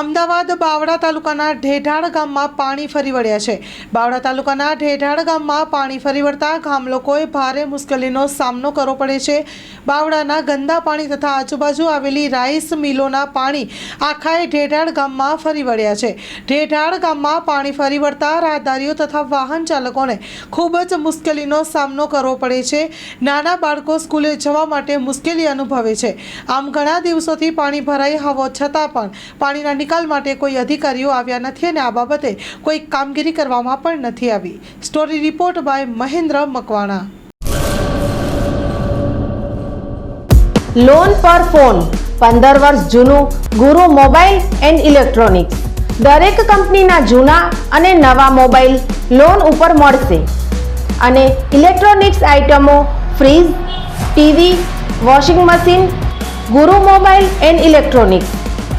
અમદાવાદ બાવડા તાલુકાના ઢેઢાળ ગામમાં પાણી ફરી વળ્યા છે. બાવડા તાલુકાના ઢેઢાળ ગામમાં પાણી ફરી વળતા ગામ લોકોએ ભારે મુશ્કેલીનો સામનો કરવો પડે છે. બાવડાના ગંદા પાણી તથા આજુબાજુ આવેલી રાઈસ મિલોના પાણી આખાએ ઢેઢાળ ગામમાં ફરી વળ્યા છે. ઢેઢાળ ગામમાં પાણી ફરી વળતા રાહદારીઓ તથા વાહન ચાલકોને ખૂબ જ મુશ્કેલીનો સામનો કરવો પડે છે. નાના બાળકો સ્કૂલે જવા માટે મુશ્કેલી અનુભવે છે. આમ ઘણા દિવસોથી પાણી ભરાઈ હોવા છતાં પણ પાણીના નિકાલ માટે કોઈ અધિકારીઓ આવ્યા નથી અને આ બાબતે કોઈ કામગીરી કરવામાં પણ નથી આવી. Story report by Mahendra Makwana. Loan પર ફોન. પંદર વર્ષ જૂનું ગુરુ મોબાઈલ એન્ડ ઇલેક્ટ્રોનિક્સ. દરેક કંપનીના જૂના અને નવા મોબાઈલ લોન ઉપર મળશે. અને ઇલેક્ટ્રોનિક્સ આઇટમો fridge, TV, washing machine, Guru mobile and electronics.